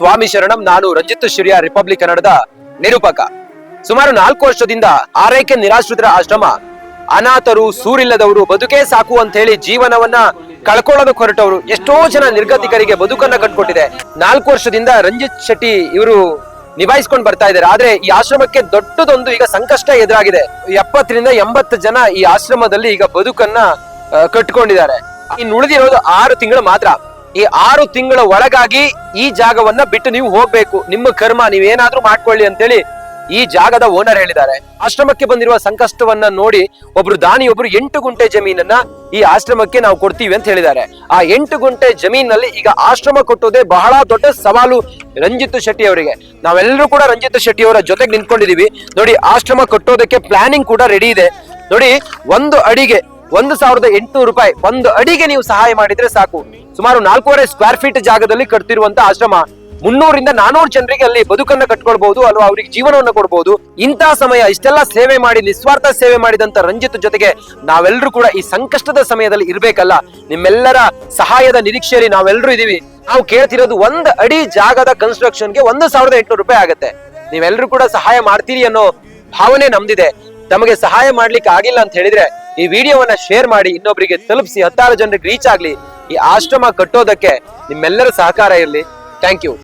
ಸ್ವಾಮಿ ಶರಣಂ, ನಾನು ರಂಜಿತ್ ಶಿರಿಯ ರಿಪಬ್ಲಿಕ್ ಕನ್ನಡದ ನಿರೂಪಕ. ಸುಮಾರು ನಾಲ್ಕು ವರ್ಷದಿಂದ ಆರೈಕೆ ನಿರಾಶ್ರಿತರ ಆಶ್ರಮ. ಅನಾಥರು, ಸೂರಿಲ್ಲದವರು, ಬದುಕೇ ಸಾಕು ಅಂತ ಹೇಳಿ ಜೀವನವನ್ನ ಕಳ್ಕೊಳ್ಳೋದಕ್ಕೆ ಹೊರಟವರು ಎಷ್ಟೋ ಜನ ನಿರ್ಗತಿಕರಿಗೆ ಬದುಕನ್ನ ಕಟ್ಕೊಟ್ಟಿದೆ. ನಾಲ್ಕು ವರ್ಷದಿಂದ ರಂಜಿತ್ ಶೆಟ್ಟಿ ಇವರು ನಿಭಾಯಿಸ್ಕೊಂಡು ಬರ್ತಾ ಇದ್ದಾರೆ. ಆದ್ರೆ ಈ ಆಶ್ರಮಕ್ಕೆ ದೊಡ್ಡದೊಂದು ಈಗ ಸಂಕಷ್ಟ ಎದುರಾಗಿದೆ. ಎಪ್ಪತ್ತರಿಂದ ಎಂಬತ್ತು ಜನ ಈ ಆಶ್ರಮದಲ್ಲಿ ಈಗ ಬದುಕನ್ನ ಕಟ್ಕೊಂಡಿದ್ದಾರೆ. ಇನ್ನು ಉಳಿದಿರೋದು ಆರು ತಿಂಗಳು ಮಾತ್ರ. ಈ ಆರು ತಿಂಗಳ ಒಳಗಾಗಿ ಈ ಜಾಗವನ್ನ ಬಿಟ್ಟು ನೀವು ಹೋಗ್ಬೇಕು. ನಿಮ್ಮ ಕರ್ಮ ನೀವೇನಾದ್ರೂ ಮಾಡ್ಕೊಳ್ಳಿ ಅಂತೇಳಿ ಈ ಜಾಗದ ಓನರ್ ಹೇಳಿದ್ದಾರೆ. ಆಶ್ರಮಕ್ಕೆ ಬಂದಿರುವ ಸಂಕಷ್ಟವನ್ನ ನೋಡಿ ಒಬ್ರು ದಾನಿ, ಒಬ್ರು ಎಂಟು ಗುಂಟೆ ಜಮೀನನ್ನ ಈ ಆಶ್ರಮಕ್ಕೆ ನಾವು ಕೊಡ್ತೀವಿ ಅಂತ ಹೇಳಿದ್ದಾರೆ. ಆ ಎಂಟು ಗುಂಟೆ ಜಮೀನಲ್ಲಿ ಈಗ ಆಶ್ರಮ ಕೊಟ್ಟೋದೇ ಬಹಳ ದೊಡ್ಡ ಸವಾಲು ರಂಜಿತ್ ಶೆಟ್ಟಿ ಅವರಿಗೆ. ನಾವೆಲ್ಲರೂ ಕೂಡ ರಂಜಿತ್ ಶೆಟ್ಟಿ ಅವರ ಜೊತೆಗೆ ನಿಂತ್ಕೊಂಡಿದೀವಿ. ನೋಡಿ, ಆಶ್ರಮ ಕಟ್ಟೋದಕ್ಕೆ ಪ್ಲಾನಿಂಗ್ ಕೂಡ ರೆಡಿ ಇದೆ. ನೋಡಿ, ಒಂದು ಅಡಿಗೆ ಒಂದು ಸಾವಿರದ ಎಂಟುನೂರು ರೂಪಾಯಿ, ಒಂದು ಅಡಿಗೆ ನೀವು ಸಹಾಯ ಮಾಡಿದ್ರೆ ಸಾಕು. ಸುಮಾರು ನಾಲ್ಕೂವರೆ ಸ್ಕ್ವೇರ್ ಫೀಟ್ ಜಾಗದಲ್ಲಿ ಕಟ್ತಿರುವಂತ ಆಶ್ರಮ. ಮುನ್ನೂರಿಂದ ನಾನೂರು ಜನರಿಗೆ ಅಲ್ಲಿ ಬದುಕನ್ನ ಕಟ್ಕೊಳ್ಬಹುದು, ಅಲ್ವಾ ಅವ್ರಿಗೆ ಜೀವನವನ್ನ ಕೊಡಬಹುದು ಇಂತಹ ಸಮಯ, ಇಷ್ಟೆಲ್ಲ ಸೇವೆ ಮಾಡಿ, ನಿಸ್ವಾರ್ಥ ಸೇವೆ ಮಾಡಿದಂತ ರಂಜಿತ್ ಜೊತೆಗೆ ನಾವೆಲ್ಲರೂ ಕೂಡ ಈ ಸಂಕಷ್ಟದ ಸಮಯದಲ್ಲಿ ಇರ್ಬೇಕಲ್ಲ. ನಿಮ್ಮೆಲ್ಲರ ಸಹಾಯದ ನಿರೀಕ್ಷೆಯಲ್ಲಿ ನಾವೆಲ್ಲರೂ ಇದೀವಿ. ನಾವು ಕೇಳ್ತಿರೋದು ಒಂದ್ ಅಡಿ ಜಾಗದ ಕನ್ಸ್ಟ್ರಕ್ಷನ್ಗೆ ಒಂದು ಸಾವಿರದ ಎಂಟುನೂರು ರೂಪಾಯಿ ಆಗುತ್ತೆ. ನೀವೆಲ್ಲರೂ ಕೂಡ ಸಹಾಯ ಮಾಡ್ತೀರಿ ಅನ್ನೋ ಭಾವನೆ ನಮ್ದಿದೆ. ತಮಗೆ ಸಹಾಯ ಮಾಡ್ಲಿಕ್ಕೆ ಆಗಿಲ್ಲ ಅಂತ ಹೇಳಿದ್ರೆ ಈ ವಿಡಿಯೋವನ್ನ ಶೇರ್ ಮಾಡಿ ಇನ್ನೊಬ್ಬರಿಗೆ ತಲುಪಿಸಿ ಹತ್ತಾರು ಜನರಿಗೆ ರೀಚ್ ಆಗ್ಲಿ ಈ ಆಶ್ರಮ ಕಟ್ಟೋದಕ್ಕೆ ನಿಮ್ಮೆಲ್ಲರ ಸಹಕಾರ ಇರಲಿ. Thank you